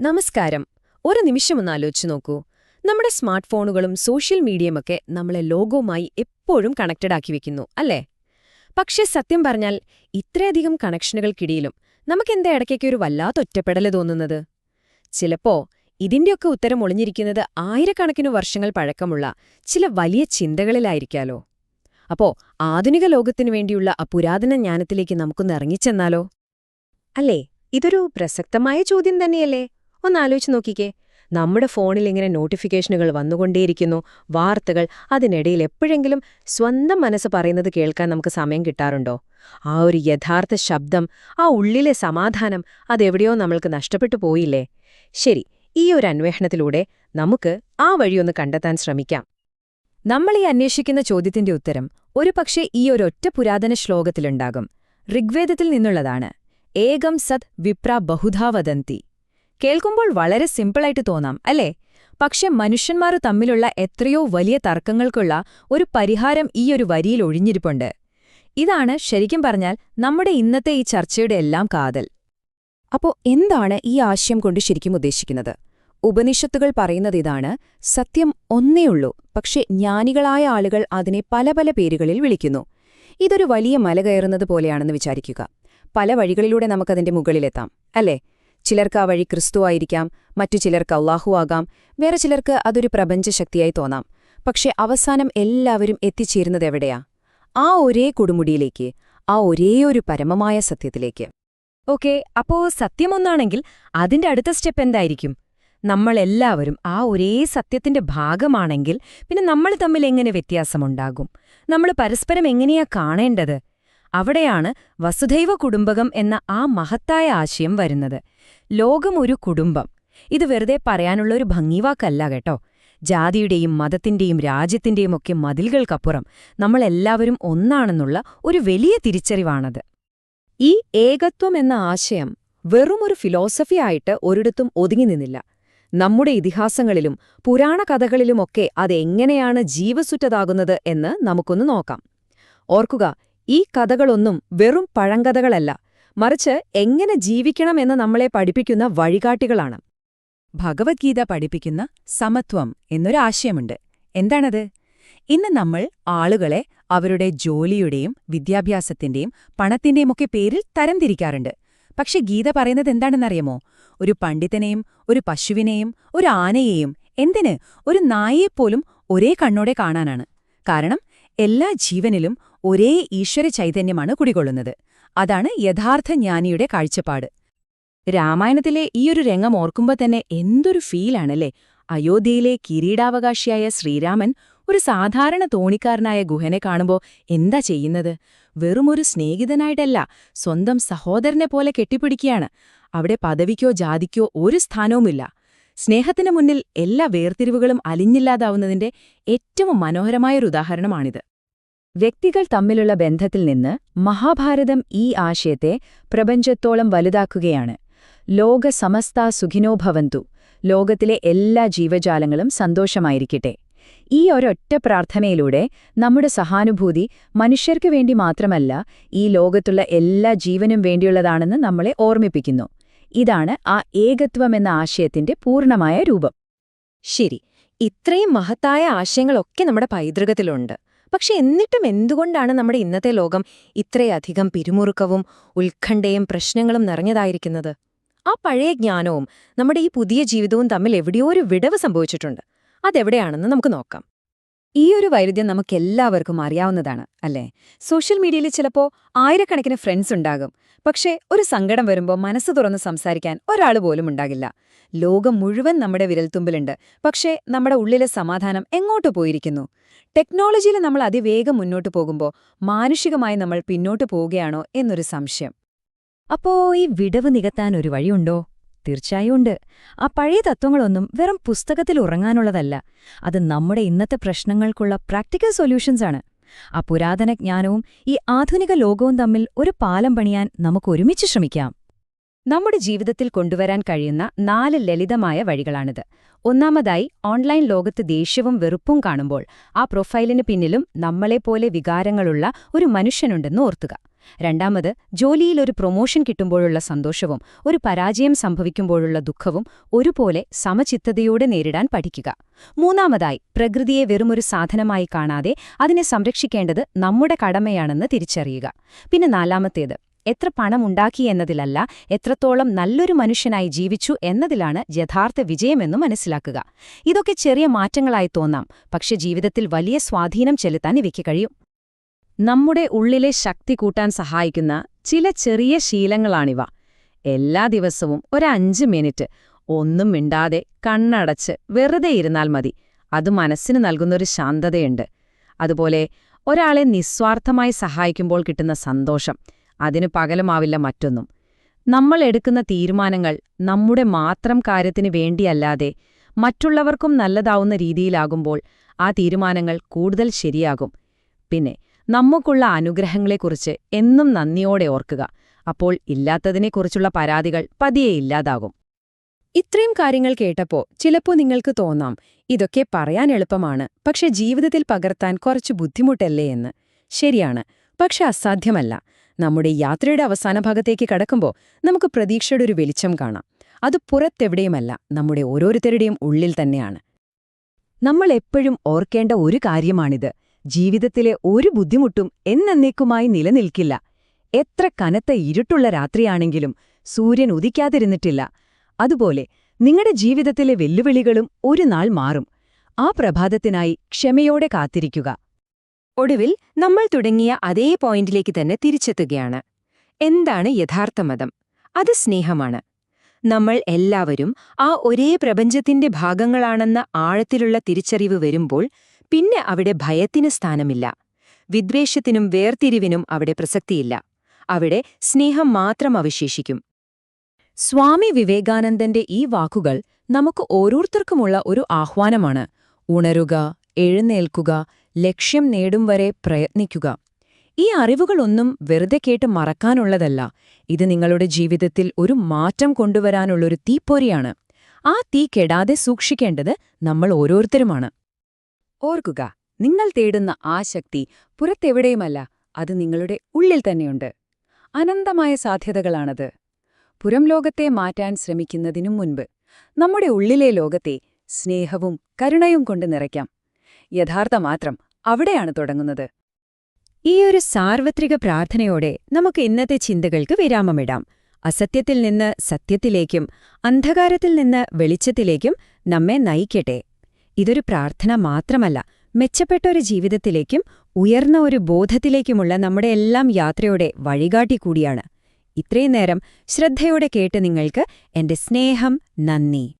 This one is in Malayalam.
നമസ്കാരം. ഒരു നിമിഷം ഒന്ന് ആലോചിച്ച് നോക്കൂ. നമ്മുടെ സ്മാർട്ട് ഫോണുകളും സോഷ്യൽ മീഡിയയുമൊക്കെ നമ്മളെ ലോകവുമായി എപ്പോഴും കണക്റ്റഡ് ആക്കി വെക്കുന്നു അല്ലേ? പക്ഷേ സത്യം പറഞ്ഞാൽ ഇത്രയധികം കണക്ഷനുകൾക്കിടയിലും നമുക്കെന്താ ഇടയ്ക്കൊക്കെ ഒരു വല്ലാത്ത ഒറ്റപ്പെടൽ തോന്നുന്നത്? ചിലപ്പോ ഇതിന്റെയൊക്കെ ഉത്തരം ഒളിഞ്ഞിരിക്കുന്നത് ആയിരക്കണക്കിനു വർഷങ്ങൾ പഴക്കമുള്ള ചില വലിയ ചിന്തകളിലായിരിക്കാലോ? അപ്പോ ആധുനിക ലോകത്തിനു വേണ്ടിയുള്ള ആ പുരാതന ജ്ഞാനത്തിലേക്ക് നമുക്കൊന്ന് ഇറങ്ങിച്ചെന്നാലോ? അല്ലേ? ഇതൊരു പ്രസക്തമായ ചോദ്യം തന്നെയല്ലേ? ഒന്നാലോചിച്ച് നോക്കിക്കേ. നമ്മുടെ ഫോണിൽ ഇങ്ങനെ നോട്ടിഫിക്കേഷനുകൾ വന്നുകൊണ്ടേയിരിക്കുന്നു. വാർത്തകൾ അതിനിടയിൽ എപ്പോഴെങ്കിലും സ്വന്തം മനസ്സ് പറയുന്നത് കേൾക്കാൻ നമുക്ക് സമയം കിട്ടാറുണ്ടോ? ആ ഒരു യഥാർത്ഥ ശബ്ദം ആ ഉള്ളിലെ സമാധാനം അതെവിടെയോ നമ്മൾക്ക് നഷ്ടപ്പെട്ടു പോയില്ലേ? ശരി ഈ ഒരു അന്വേഷണത്തിലൂടെ നമുക്ക് ആ വഴിയൊന്ന് കണ്ടെത്താൻ ശ്രമിക്കാം. നമ്മൾ ഈ അന്വേഷിക്കുന്ന ചോദ്യത്തിന്റെ ഉത്തരം ഒരുപക്ഷെ ഈ ഒരൊറ്റ പുരാതന ശ്ലോകത്തിലുണ്ടാകും. ഋഗ്വേദത്തിൽ നിന്നുള്ളതാണ്. ഏകം സത് വിപ്ര ബഹുധാ വദന്തി. കേൾക്കുമ്പോൾ വളരെ സിമ്പിളായിട്ട് തോന്നാം അല്ലേ? പക്ഷെ മനുഷ്യന്മാർ തമ്മിലുള്ള എത്രയോ വലിയ തർക്കങ്ങൾക്കുള്ള ഒരു പരിഹാരം ഈ ഒരു വരിയിൽ ഒഴിഞ്ഞിരിപ്പുണ്ട്. ഇതാണ് ശരിക്കും പറഞ്ഞാൽ നമ്മുടെ ഇന്നത്തെ ഈ ചർച്ചയുടെ എല്ലാം കാതൽ. അപ്പോൾ എന്താണ് ഈ ആശയം കൊണ്ട് ശരിക്കും ഉദ്ദേശിക്കുന്നത്? ഉപനിഷത്തുകൾ പറയുന്നത് ഇതാണ് സത്യം ഒന്നേയുള്ളൂ പക്ഷെ ജ്ഞാനികളായ ആളുകൾ അതിനെ പല പല പേരുകളിൽ വിളിക്കുന്നു. ഇതൊരു വലിയ മല കയറുന്നത് പോലെയാണെന്ന് വിചാരിക്കുക. പല വഴികളിലൂടെ നമുക്കതിന്റെ മുകളിലെത്താം അല്ലേ? ചിലർക്ക് ആ വഴി ക്രിസ്തു ആയിരിക്കാം മറ്റു ചിലർക്ക് അള്ളാഹു ആകാം വേറെ ചിലർക്ക് അതൊരു പ്രപഞ്ചശക്തിയായി തോന്നാം. പക്ഷേ അവസാനം എല്ലാവരും എത്തിച്ചേരുന്നത് എവിടെയാ? ആ ഒരേ കൊടുമുടിയിലേക്ക് ആ ഒരേയൊരു പരമമായ സത്യത്തിലേക്ക്. ഓക്കെ അപ്പോ സത്യമൊന്നാണെങ്കിൽ അതിന്റെ അടുത്ത സ്റ്റെപ്പ് എന്തായിരിക്കും? നമ്മളെല്ലാവരും ആ ഒരേ സത്യത്തിന്റെ ഭാഗമാണെങ്കിൽ പിന്നെ നമ്മൾ തമ്മിൽ എങ്ങനെ വ്യത്യാസമുണ്ടാകും? നമ്മൾ പരസ്പരം എങ്ങനെയാ കാണേണ്ടത്? അവിടെയാണ് വസുധൈവ കുടുംബകം എന്ന ആ മഹത്തായ ആശയം വരുന്നത്. ലോകം ഒരു കുടുംബം. ഇത് വെറുതെ പറയാനുള്ള ഒരു ഭംഗിവാക്കല്ല കേട്ടോ. ജാതിയുടെയും മതത്തിന്റെയും രാജ്യത്തിന്റെയും ഒക്കെ മതിലുകൾക്കപ്പുറം നമ്മളെല്ലാവരും ഒന്നാണെന്നുള്ള ഒരു വലിയ തിരിച്ചറിവാണത്. ഈ ഏകത്വം എന്ന ആശയം വെറുമൊരു ഫിലോസഫിയായിട്ട് ഒരിടത്തും ഒതുങ്ങി നിന്നില്ല. നമ്മുടെ ഇതിഹാസങ്ങളിലും പുരാണ കഥകളിലുമൊക്കെ അതെങ്ങനെയാണ് ജീവസുറ്റതാകുന്നത് എന്ന് നമുക്കൊന്ന് നോക്കാം. ഓർക്കുക ഈ കഥകളൊന്നും വെറും പഴങ്കഥകളല്ല. മറിച്ച് എങ്ങനെ ജീവിക്കണമെന്ന് നമ്മളെ പഠിപ്പിക്കുന്ന വഴികാട്ടികളാണ്. ഭഗവത്ഗീത പഠിപ്പിക്കുന്ന സമത്വം എന്നൊരാശയമുണ്ട്. എന്താണത്? ഇന്ന് നമ്മൾ ആളുകളെ അവരുടെ ജോലിയുടെയും വിദ്യാഭ്യാസത്തിന്റെയും പണത്തിന്റെയുമൊക്കെ പേരിൽ തരംതിരിക്കാറുണ്ട്. പക്ഷെ ഗീത പറയുന്നത് എന്താണെന്നറിയാമോ? ഒരു പണ്ഡിതനെയും ഒരു പശുവിനെയും ഒരു ആനയെയും എന്തിന് ഒരു നായയെപ്പോലും ഒരേ കണ്ണോടെ കാണാനാണ്. കാരണം എല്ലാ ജീവനിലും ഒരേ ഈശ്വര ചൈതന്യമാണ് കുടികൊള്ളുന്നത്. അതാണ് യഥാർത്ഥ ജ്ഞാനിയുടെ കാഴ്ചപ്പാട്. രാമായണത്തിലെ ഈയൊരു രംഗം ഓർക്കുമ്പോൾ തന്നെ എന്തൊരു ഫീലാണല്ലേ അയോധ്യയിലെ കിരീടാവകാശിയായ ശ്രീരാമൻ ഒരു സാധാരണ തോണിക്കാരനായ ഗുഹനെ കാണുമ്പോൾ എന്താ ചെയ്യുന്നത്? വെറുമൊരു സ്നേഹിതനായിട്ടല്ല സ്വന്തം സഹോദരനെ പോലെ കെട്ടിപ്പിടിക്കുകയാണ്. അവിടെ പദവിക്കോ ജാതിക്കോ ഒരു സ്ഥാനവുമില്ല. സ്നേഹത്തിന് മുന്നിൽ എല്ലാ വേർതിരിവുകളും അലിഞ്ഞില്ലാതാവുന്നതിന്റെ ഏറ്റവും മനോഹരമായൊരു ഉദാഹരണമാണിത്. വ്യക്തികൾ തമ്മിലുള്ള ബന്ധത്തിൽ നിന്ന് മഹാഭാരതം ഈ ആശയത്തെ പ്രപഞ്ചത്തോളം വലുതാക്കുകയാണ്. ലോക സമസ്ത സുഖിനോഭവന്തു ലോകത്തിലെ എല്ലാ ജീവജാലങ്ങളും സന്തോഷമായിരിക്കട്ടെ. ഈ ഒരൊറ്റ പ്രാർത്ഥനയിലൂടെ നമ്മുടെ സഹാനുഭൂതി മനുഷ്യർക്കു വേണ്ടി മാത്രമല്ല ഈ ലോകത്തുള്ള എല്ലാ ജീവനും വേണ്ടിയുള്ളതാണെന്ന് നമ്മളെ ഓർമ്മിപ്പിക്കുന്നു. ഇതാണ് ആ ഏകത്വമെന്ന ആശയത്തിന്റെ പൂർണമായ രൂപം. ശരി ഇത്രയും മഹത്തായ ആശയങ്ങളൊക്കെ നമ്മുടെ പൈതൃകത്തിലുണ്ട്. പക്ഷെ എന്നിട്ടും എന്തുകൊണ്ടാണ് നമ്മുടെ ഇന്നത്തെ ലോകം ഇത്രയധികം പിരിമുറുക്കവും ഉത്കണ്ഠയും പ്രശ്നങ്ങളും നിറഞ്ഞതായിരിക്കുന്നത്? ആ പഴയ ജ്ഞാനവും നമ്മുടെ ഈ പുതിയ ജീവിതവും തമ്മിൽ എവിടെയോ ഒരു വിടവ് സംഭവിച്ചിട്ടുണ്ട്. അതെവിടെയാണെന്ന് നമുക്ക് നോക്കാം. ഈ ഒരു വൈരുദ്ധ്യം നമുക്കെല്ലാവർക്കും അറിയാവുന്നതാണ് അല്ലേ? സോഷ്യൽ മീഡിയയിൽ ചിലപ്പോൾ ആയിരക്കണക്കിന് ഫ്രണ്ട്സ് ഉണ്ടാകും. പക്ഷേ ഒരു സങ്കടം വരുമ്പോൾ മനസ്സ് തുറന്ന് സംസാരിക്കാൻ ഒരാൾ പോലും ഉണ്ടാകില്ല. ലോകം മുഴുവൻ നമ്മുടെ വിരൽത്തുമ്പിലുണ്ട്. പക്ഷേ നമ്മുടെ ഉള്ളിലെ സമാധാനം എങ്ങോട്ട് പോയിരിക്കുന്നു? ടെക്നോളജിയിൽ നമ്മൾ അതിവേഗം മുന്നോട്ട് പോകുമ്പോൾ മാനുഷികമായി നമ്മൾ പിന്നോട്ട് പോവുകയാണോ എന്നൊരു സംശയം. അപ്പോ ഈ വിടവ് നികത്താൻ ഒരു വഴിയുണ്ടോ? തീർച്ചയായും ഉണ്ട്. ആ പഴയ തത്വങ്ങളൊന്നും വെറും പുസ്തകത്തിൽ ഉറങ്ങാനുള്ളതല്ല. അത് നമ്മുടെ ഇന്നത്തെ പ്രശ്നങ്ങൾക്കുള്ള പ്രാക്ടിക്കൽ സൊല്യൂഷൻസ് ആണ്. ആ പുരാതന ജ്ഞാനവും ഈ ആധുനിക ലോകവും തമ്മിൽ ഒരു പാലം പണിയാൻ നമുക്ക് ഒരുമിച്ച് ശ്രമിക്കാം. നമ്മുടെ ജീവിതത്തിൽ കൊണ്ടുവരാൻ കഴിയുന്ന നാല് ലളിതമായ വഴികളാണിത്. ഒന്നാമതായി ഓൺലൈൻ ലോകത്ത് ദേഷ്യവും വെറുപ്പും കാണുമ്പോൾ ആ പ്രൊഫൈലിന് പിന്നിലും നമ്മളെപ്പോലെ വികാരങ്ങളുള്ള ഒരു മനുഷ്യനുണ്ടെന്ന് ഓർത്തുക. രണ്ടാമത് ജോലിയിൽ ഒരു പ്രൊമോഷൻ കിട്ടുമ്പോഴുള്ള സന്തോഷവും ഒരു പരാജയം സംഭവിക്കുമ്പോഴുള്ള ദുഃഖവും ഒരുപോലെ സമചിത്തതയോടെ നേരിടാൻ പഠിക്കുക. മൂന്നാമതായി പ്രകൃതിയെ വെറുമൊരു സാധനമായി കാണാതെ അതിനെ സംരക്ഷിക്കേണ്ടത് നമ്മുടെ കടമയാണെന്ന് തിരിച്ചറിയുക. പിന്നെ നാലാമത്തേത് എത്ര പണമുണ്ടാക്കി എന്നതിലല്ല എത്രത്തോളം നല്ലൊരു മനുഷ്യനായി ജീവിച്ചു എന്നതിലാണ് യഥാർത്ഥ വിജയമെന്ന് മനസ്സിലാക്കുക. ഇതൊക്കെ ചെറിയ മാറ്റങ്ങളായി തോന്നാം പക്ഷെ ജീവിതത്തിൽ വലിയ സ്വാധീനം ചെലുത്താൻ ഇവയ്ക്ക് കഴിയും. നമ്മുടെ ഉള്ളിലെ ശക്തി കൂട്ടാൻ സഹായിക്കുന്ന ചില ചെറിയ ശീലങ്ങളാണിവ. എല്ലാ ദിവസവും ഒരഞ്ച് മിനിറ്റ് ഒന്നും മിണ്ടാതെ കണ്ണടച്ച് വെറുതെ ഇരുന്നാൽ മതി. അത് മനസ്സിന് നൽകുന്നൊരു ശാന്തതയുണ്ട്. അതുപോലെ ഒരാളെ നിസ്വാർത്ഥമായി സഹായിക്കുമ്പോൾ കിട്ടുന്ന സന്തോഷം അതിന് പകലമാവില്ല മറ്റൊന്നും. നമ്മൾ എടുക്കുന്ന തീരുമാനങ്ങൾ നമ്മുടെ മാത്രം കാര്യത്തിന് വേണ്ടിയല്ലാതെ മറ്റുള്ളവർക്കും നല്ലതാവുന്ന രീതിയിലാകുമ്പോൾ ആ തീരുമാനങ്ങൾ കൂടുതൽ ശരിയാകും. പിന്നെ നമുക്കുള്ള അനുഗ്രഹങ്ങളെക്കുറിച്ച് എന്നും നന്ദിയോടെ ഓർക്കുക. അപ്പോൾ ഇല്ലാത്തതിനെക്കുറിച്ചുള്ള പരാതികൾ പതിയെ ഇല്ലാതാകും. ഇത്രയും കാര്യങ്ങൾ കേട്ടപ്പോ ചിലപ്പോ നിങ്ങൾക്ക് തോന്നാം ഇതൊക്കെ പറയാൻ എളുപ്പമാണ് പക്ഷെ ജീവിതത്തിൽ പകർത്താൻ കുറച്ച് ബുദ്ധിമുട്ടല്ലേ എന്ന്. ശരിയാണ് പക്ഷെ അസാധ്യമല്ല. നമ്മുടെ യാത്രയുടെ അവസാന ഭാഗത്തേക്ക് കടക്കുമ്പോൾ നമുക്ക് പ്രതീക്ഷയുടെ ഒരു വെളിച്ചം കാണാം. അത് പുറത്തെവിടെയുമല്ല നമ്മുടെ ഓരോരുത്തരുടെയും ഉള്ളിൽ തന്നെയാണ്. നമ്മൾ എപ്പോഴും ഓർക്കേണ്ട ഒരു കാര്യമാണിത്. ജീവിതത്തിലെ ഒരു ബുദ്ധിമുട്ടും എന്നേക്കുമായി നിലനിൽക്കില്ല. എത്ര കനത്ത ഇരുട്ടുള്ള രാത്രിയാണെങ്കിലും സൂര്യൻ ഉദിക്കാതിരുന്നിട്ടില്ല. അതുപോലെ നിങ്ങളുടെ ജീവിതത്തിലെ വെല്ലുവിളികളും ഒരു നാൾ മാറും. ആ പ്രഭാതത്തിനായി ക്ഷമയോടെ കാത്തിരിക്കുക. ഒടുവിൽ നമ്മൾ തുടങ്ങിയ അതേ പോയിന്റിലേക്ക് തന്നെ തിരിച്ചെത്തുകയാണ്. എന്താണ് യഥാർത്ഥ മതം? അത് സ്നേഹമാണ്. നമ്മൾ എല്ലാവരും ആ ഒരേ പ്രപഞ്ചത്തിന്റെ ഭാഗങ്ങളാണെന്ന ആഴത്തിലുള്ള തിരിച്ചറിവ് വരുമ്പോൾ പിന്നെ അവിടെ ഭയത്തിന് സ്ഥാനമില്ല. വിദ്വേഷത്തിനും വേർതിരിവിനും അവിടെ പ്രസക്തിയില്ല. അവിടെ സ്നേഹം മാത്രം അവശേഷിക്കും. സ്വാമി വിവേകാനന്ദന്റെ ഈ വാക്കുകൾ നമുക്ക് ഓരോരുത്തർക്കുമുള്ള ഒരു ആഹ്വാനമാണ്. ഉണരുക എഴുന്നേൽക്കുക ലക്ഷ്യം നേടും വരെ പ്രയത്നിക്കുക. ഈ അറിവുകളൊന്നും വെറുതെ കേട്ട് മറക്കാനുള്ളതല്ല. ഇത് നിങ്ങളുടെ ജീവിതത്തിൽ ഒരു മാറ്റം കൊണ്ടുവരാനുള്ളൊരു തീപ്പൊരിയാണ്. ആ തീ കെടാതെ സൂക്ഷിക്കേണ്ടത് നമ്മൾ ഓരോരുത്തരുമാണ്. ഓർക്കുക നിങ്ങൾ തേടുന്ന ആ ശക്തി പുറത്തെവിടെയുമല്ല അത് നിങ്ങളുടെ ഉള്ളിൽ തന്നെയുണ്ട്. അനന്തമായ സാധ്യതകളാണത്. പുറം ലോകത്തെ മാറ്റാൻ ശ്രമിക്കുന്നതിനും മുൻപ് നമ്മുടെ ഉള്ളിലെ ലോകത്തെ സ്നേഹവും കരുണയും കൊണ്ട് നിറയ്ക്കാം. യഥാർത്ഥ മാത്രം അവിടെയാണ് തുടങ്ങുന്നത്. ഈ ഒരു സാർവത്രിക പ്രാർത്ഥനയോടെ നമുക്ക് ഇന്നത്തെ ചിന്തകൾക്ക് വിരാമമിടാം. അസത്യത്തിൽ നിന്ന് സത്യത്തിലേക്കും അന്ധകാരത്തിൽ നിന്ന് വെളിച്ചത്തിലേക്കും നമ്മെ നയിക്കട്ടെ. ഇതൊരു പ്രാർത്ഥന മാത്രമല്ല. മെച്ചപ്പെട്ട ഒരു ജീവിതത്തിലേക്കും ഉയർന്ന ഒരു ബോധത്തിലേക്കുമുള്ള നമ്മുടെ എല്ലാം യാത്രയുടെ വഴികാട്ടി കൂടിയാണ്. ഇത്രയും നേരം ശ്രദ്ധയോടെ കേട്ട് നിങ്ങൾക്ക് എന്റെ സ്നേഹം നന്ദി.